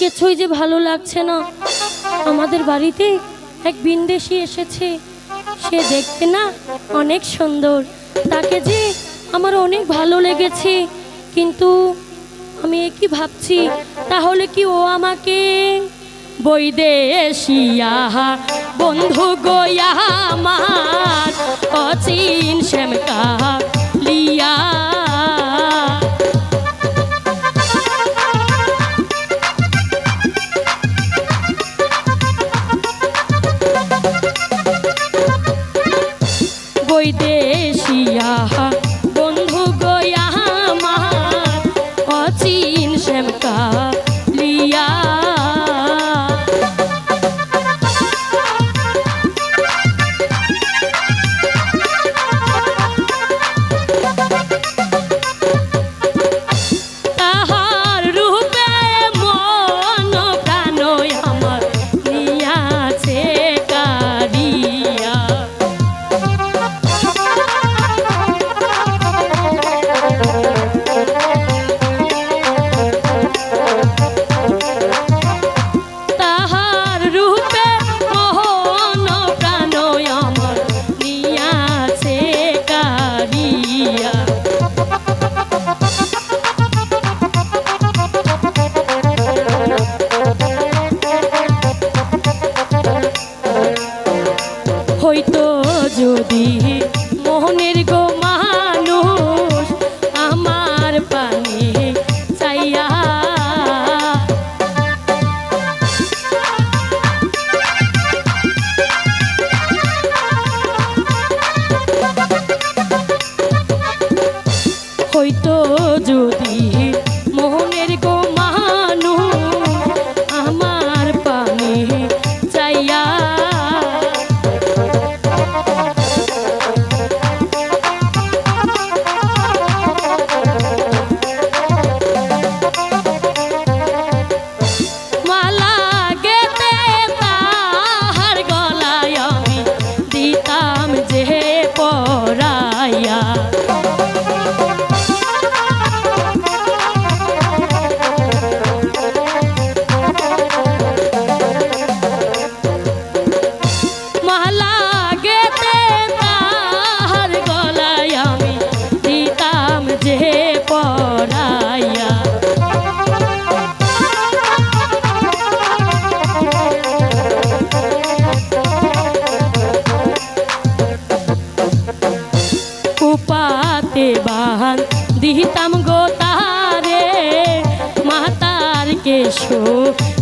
কিছুই যে ভালো লাগছে না। আমাদের বাড়িতে এক বিন্দেশি এসেছে। সে দেখতে না অনেক সুন্দর। তাকে যে আমার অনেক ভালো লেগেছে। কিন্তু আমি কি ভাবছি? তাহলে কি ও আমাকে বৈদেশিয়া বন্ধু গোয়া আমার অচিন শ্যামকা লিয়া। বৈদেশিয়া বন্ধু গোয়া অচিন শ্যামকা যদি মোহনের গো হয়তো যদি মোহনের গো দিতাম গো তারে মাতার কেশো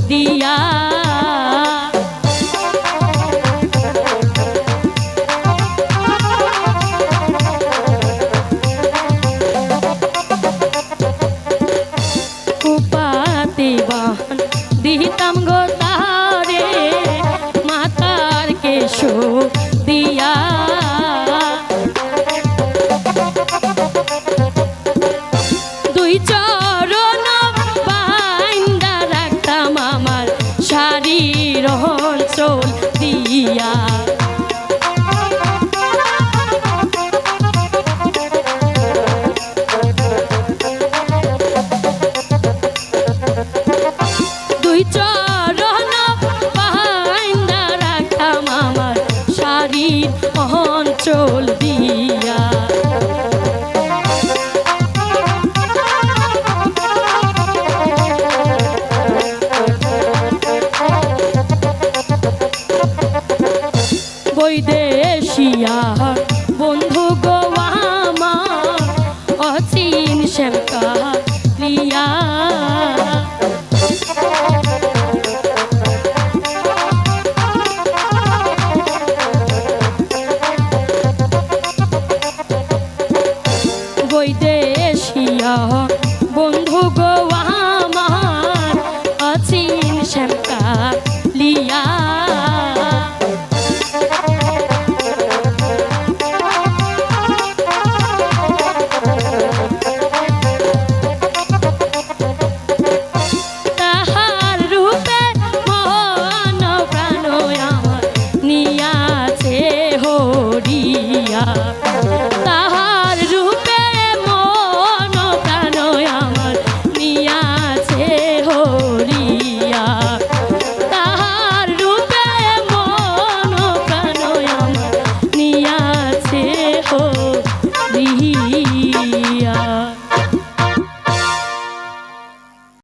দিয়া। দিতাম গো তারে মাতার কেশো অঞ্চল দিয়া